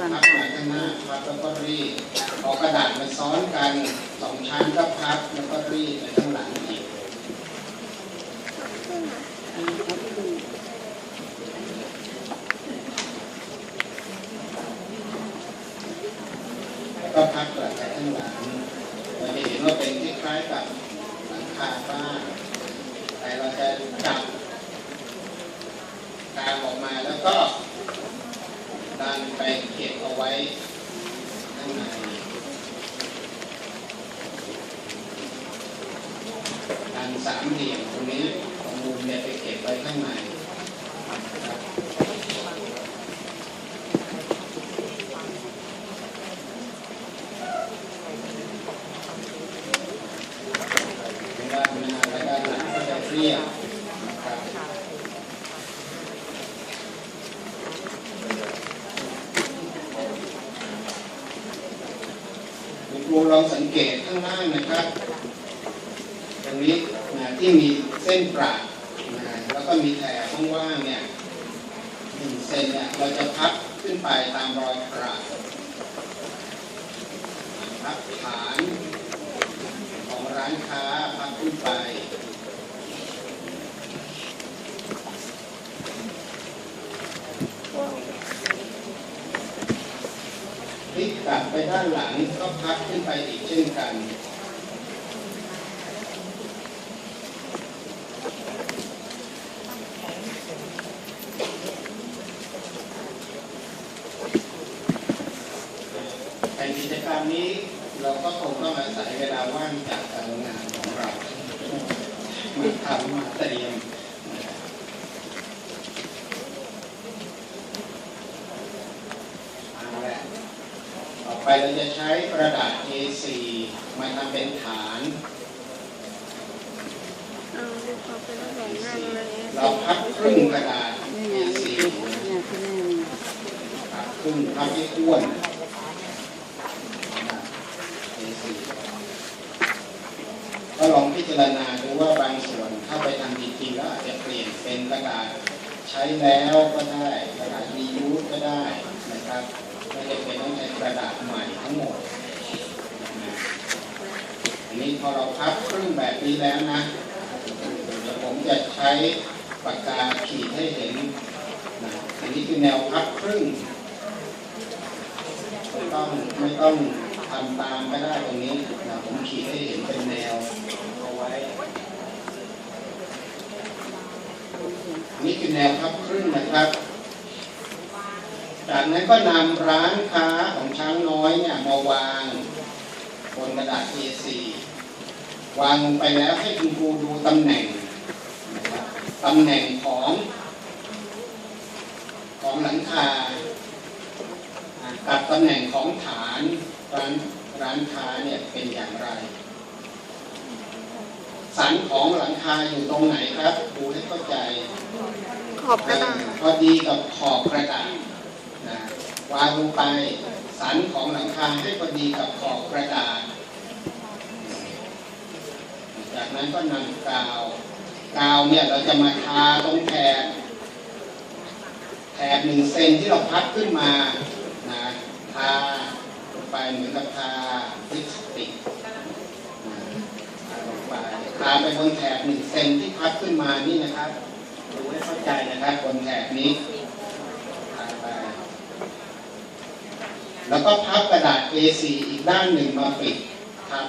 ก่อนพับค่ะ มาข้างหน้าพับแล้วก็รีดพอกระดาษมันซ้อนกันสองชั้นก็พับแล้วก็รีดไปข้างหลังอีกแล้วก็พับกลับไปข้างหลังเราจะเห็นว่าเป็นคล้ายๆกับหลังคาบ้านแต่เราจะจับกางออกมาแล้วก็ ดันไปเก็บเอาไว้ข้างในดันสามเหลี่ยมตรงนี้ของมุมเนี่ยไปเก็บไว้ข้างในนะครับ ด้านหน้าและด้านหลังก็จะเรียบนะครับ ครูลองสังเกตข้างล่างนะครับ ตรงนี้นะที่มีเส้นประนะแล้วก็มีแถบว่างๆเนี่ยหนึ่งเซนเนี่ยเราจะพับขึ้นไปตามรอยประพับฐาน ของร้านค้าพับขึ้นไป พ ลิกกลับไปด้านหลังก็พับขึ้นไปอีกเช่นกัน ในกิจกรรมนี้เราก็คงต้องอาศัยเวลาว่างจากการงานของเรามาทำมาเตรียมนะครับเอาละต่อไป เราจะใช้กระดาษ A4 มาทำเป็นฐานเอาดูเขาเป็นแบ่งนั่งเลยเราพับครึ่งกระดาษนี่ไง A4 เนี่ยที่แม่มีพับครึ่งพับให้อ้วนก็ลองพิจารณาดูว่าบางส่วนเข้าไปทำจริงๆแล้วอาจจะเปลี่ยนเป็นกระดาษ ใช้แล้วก็ได้ กระดาษรียูสก็ได้นะครับไม่จำเป็นต้องใช้กระดาษใหม่ทั้งหมดนะ พอเราพับครึ่งแบบนี้แล้วนะเดี๋ยวผมจะใช้ปากกาขีดให้เห็นนะอันนี้คือแนวพับครึ่งไม่ต้องไม่ต้องทำตามก็ได้ตรงนี้นะผมขีดให้เห็นเป็นแนวเอาไว้ นี่คือแนวพับครึ่งนะครับ จากนั้นก็นำร้านค้าของช้างน้อยเนี่ยมาวางบนกระดาษ A4 วางลงไปแล้วให้คุณครูดูตำแหน่งนะครับตำแหน่งของ ของหลังคากับตำแหน่งของฐานร้านร้านค้าเนี่ยเป็นอย่างไร สันของหลังคาอยู่ตรงไหนครับดูให้เข้าใจ ขอบกระดาษพอดีกับขอบกระดาษนะวางลงไป สันของหลังคาให้พอดีกับขอบกระดาษจาก นั้นก็นำกาวกาวเนี่ยเราจะมาทาตรงแถบแถบหนึ่งเซนที่เราพับขึ้นมานะทาลงไปเหมือนกับทาลิปสติกทาลงไปทาไปบนแถบหนึ่งเซนที่พับขึ้นมานี่นะครับดูให้เข้าใจนะครับบนแถบนี้ทาไปแล้วก็พับกระดาษ A4 อีกด้านหนึ่งมาปิดครับ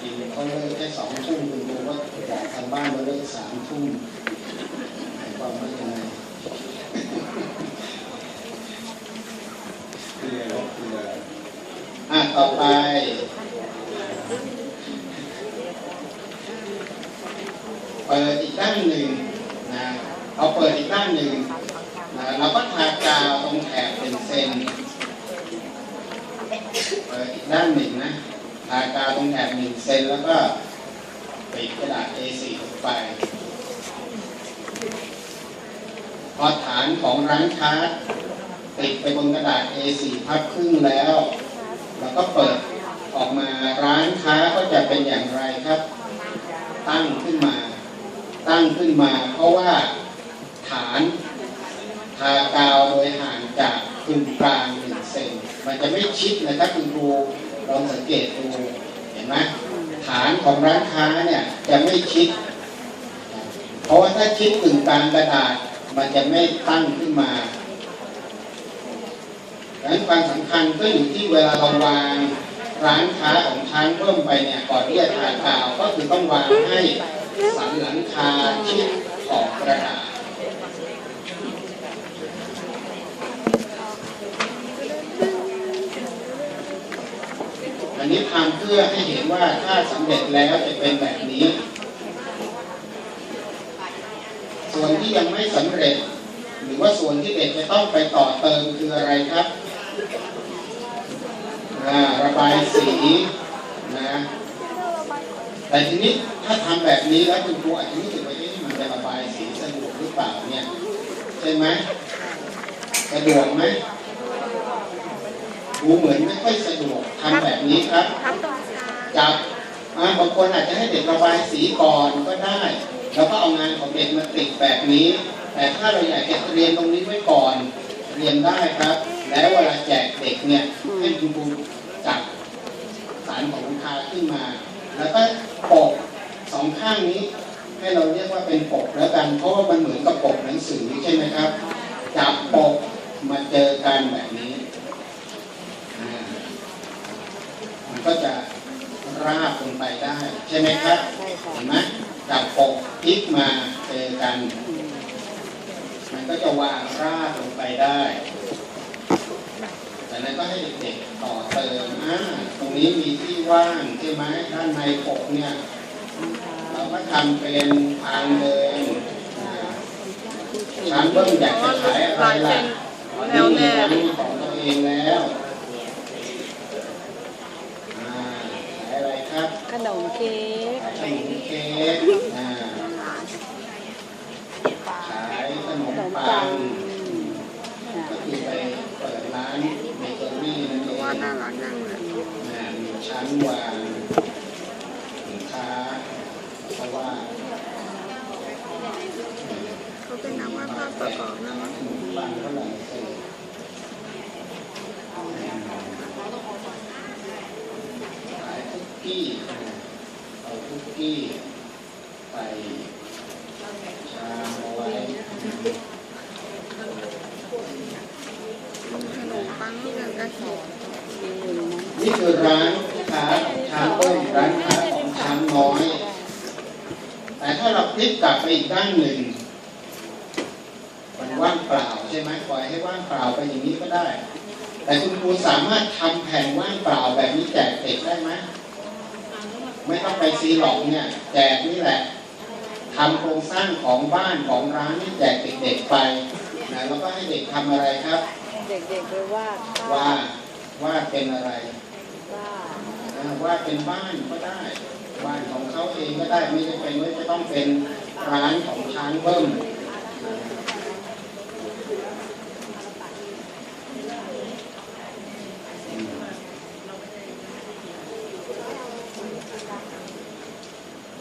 จริงเขาเลิกแค่สองทุ่มคุณครูก็บอกทางบ้านว่าเลิกสามทุ่มหมายความว่ายังไงคื อะต่อไป เปิดอีกด้านหนึ่งนะเอาเปิดอีกด้านหนึ่งนะเราก็ทากาวตรงแถบเป็นเส้นเปิดอีกด้านหนึ่งนะทากาวตรงแถบหนึ่งเซนแล้วก็ปิดกระดาษ A4 ลงไป พอฐานของร้านค้า ติดไปบนกระดาษ A4 พับครึ่งแล้ว แล้วก็เปิดออกมาร้านค้าก็จะเป็นอย่างไรครับ ตั้งขึ้นมา ตั้งขึ้นมา เพราะว่าฐานทากาวโดยห่างจากกึ่งกลางหนึ่งเซนมันจะไม่ชิดนะครับคุณครูลองสังเกตดูเห็นไหมฐานของร้านค้าเนี่ยจะไม่ชิด เพราะว่าถ้าชิดกึ่งกลางกระดาษมันจะไม่ตั้งขึ้นมา นั้นความสำคัญก็อยู่ที่เวลาเราวางร้านค้าของช้างเพิ่มไปเนี่ยก่อนที่จะทากาวก็คือต้องวางให้สันหลังคาชิดขอบกระดาษอันนี้ทำเพื่อให้เห็นว่าถ้าสำเร็จแล้วจะเป็นแบบนี้ ส่วนที่ยังไม่สำเร็จ หรือว่าส่วนที่เด็กจะต้องไปต่อเติมคืออะไรครับ อ่าระบายสีนะแต่ทีนี้ถ้าทำแบบนี้แล้วคุณครูอาจจะรู้สึกว่าเอ๊ะมันจะระบายสีสะดวกหรือเปล่าเนี่ยใช่ไหมสะดวกไหมดูเหมือนไม่ค่อยสะดวกทำแบบนี้ครับทับตรงกลางจับอ่าบางคนอาจจะให้เด็กระบายสีก่อนก็ได้ แล้วก็เอางานของเด็กมาติดแบบนี้ แต่ถ้าเราอยากจะเรียนตรงนี้ไว้ก่อน เรียนได้ครับ แล้วเวลาแจกเด็กเนี่ยให้คุณครูจับสารของลูกค้าขึ้นมา แล้วก็ปกสองข้างนี้ให้เราเรียกว่าเป็นปกแล้วกัน เพราะว่ามันเหมือนกับปกหนังสือใช่ไหมครับ จับปกมาเจอกันแบบนี้อ่ามันก็จะราบลงไปได้ ใช่ไหมครับใช่ค่ะเห็นไหมจับปกพลิกมาเจอกัน มันก็จะวางราบลงไปได้ จากนั้นก็ให้เด็กๆต่อเติมอ่าตรงนี้มีที่ว่างใช่ไหมด้านในปกเนี่ย เราก็ทำเป็นทางเดินอ่าช้างเบิ้มอยากจะขายอะไรล่ะแนวแน่มีของตัวเองแล้วอ่าขายอะไรครับ ขนมเค้กขายขนมเค้กอ่าขายขนมปังก็คือไปเปิดร้านเบเกอรี่นั่นเอง ว่าน่ารักจังเลย อ่า มีชั้นวางสินค้าเพราะว่าเขาเป็นนักวาดภาพประกอบนะขนมปังฝรั่งเศสขายคุกกี้เอาคุกกี้ใส่ชามเอาไว้ขนมปังนี่กันกระสอบนี่คือร้านาของช้างต้นร้านค้าของช้างน้อย แต่ถ้าเราพลิกกลับไปอีกด้านหนึ่งมันว่างเปล่าใช่ไหมปล่อยให้ว่างเปล่าไปอย่างนี้ก็ได้ แต่คุณครูสามารถทำแผ่นว่างเปล่าแบบนี้แจกเด็กได้ไหมไม่ต้องไปซีหลอกเนี่ยแจกนี่แหละทำโครงสร้างของบ้านของร้านนี่แจกเด็กๆไปนะแล้วก็ให้เด็กทำอะไรครับ เด็กๆไปวาดภาพว่าว่าเป็นอะไรวาดอ่า ว่าเป็นบ้านก็ได้ บ้านของเขาเองก็ได้ไม่จำเป็นว่าจะต้องเป็นร้านของช้างเบิ้ม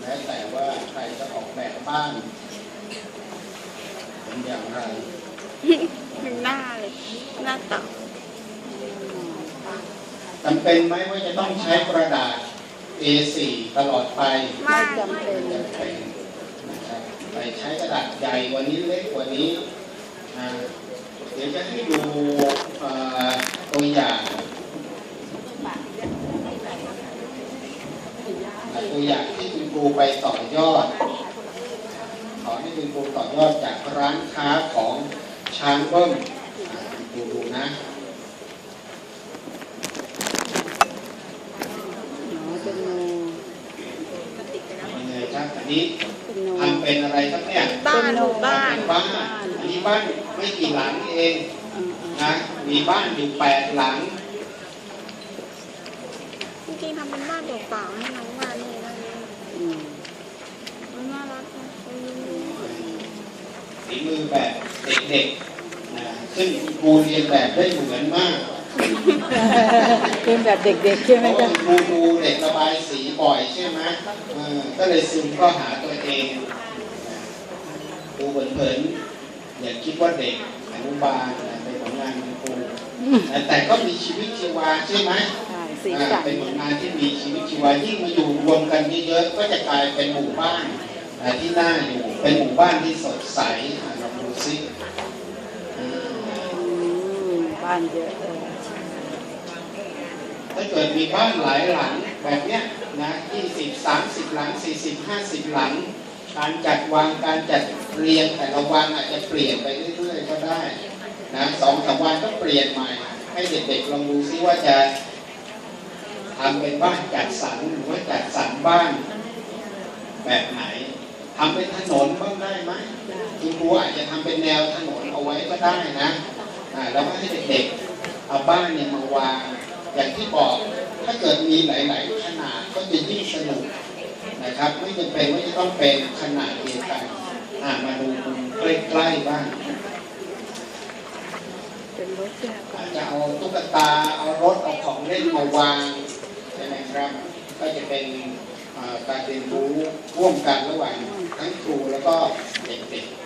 แล้วแต่ว่าใครจะออกแบบบ้านเป็นอย่างไรเป็นหน้าเลยหน้าต่า จำเป็นไหมว่าจะต้องใช้กระดาษ A4 ตลอดไปไม่จำเป็นจำเป็นะครับไปใช้กระดาษใหญ่กว่านี้เล็กกว่านี้นะเดี๋ยวจะให้ดูตัวอย่างตัวอย่างที่คุณครูไปต่อยอด ขอให้คุณครูต่อยอดจากร้านค้าของช้างเบิ้มคุณครูดูนะ หนูเป็นงู ยังไง ครับอันนี้เป็นงูทำเป็นอะไรครับเนี่ยบ้านหมู่บ้านเป็นบ้านอันนี้บ้านไม่กี่หลังเองอืมอืมนะมีบ้านอยู่แปดหลังจริงๆทำเป็นบ้านเปล่าๆให้น้องวาดนี่นะอืมมันน่ารักนะฝีมือแบบเด็กๆนะซึ่งครูเรียนแบบได้เหมือนมาก เป็นแบบเด็กๆใช่ไหเพมราะว่าจ๊ะครูดูเด็กระบายสีบ่อยใช่ไหมเออก็เลยซึมเข้าหาตัวเองดูเผินๆอย่าคิดว่าเด็กอนุบาลนะเป็นผลงานของครูแต่ก็มีชีวิตชีวาใช่ไหมใช่สีอ่าสันเป็นผลงานที่มีชีวิตชีวายิ่งมาอยู่รวมกันเยอะๆก็จะกลายเป็นหมู่บ้านอ่าที่น่าอยู่เป็นหมู่บ้านที่สดใสอ่าลองดูซิอืมอืมบ้านเยอะ เกิดมีบ้านหลายหลังแบบเนี้ยนะ20 30หลัง40 50หลัง การจัดวางการจัดเรียงแต่ละวันอาจจะเปลี่ยนไปเรื่อยๆก็ได้นะสองสามวันก็เปลี่ยนใหม่ ให้เด็กๆลองดูซิว่าจะทำเป็นบ้านจัดสรรหรือว่าจัดสรรบ้านแบบไหนทำเป็นถนนบ้างได้ไหมคุณครูอาจจะทำเป็นแนวถนนเอาไว้ก็ได้นะแล้วก็ให้เด็กๆเอาบ้านเนี่ยมาวาง อย่างที่บอกถ้าเกิดมีหลาย ๆ ขนาดก็จะยิ่งสนุกนะครับ ไม่จำเป็นว่าจะต้องเป็นขนาดเดียวกันอ่ามาดูใกล้ๆบ้างอาจจะเอาตุ๊กตาเอารถเอาของเล่นมาวางใช่ไหมครับ ก็จะเป็นการเรียนรู้ร่วมกันระหว่างทั้งครูแล้วก็เด็กๆ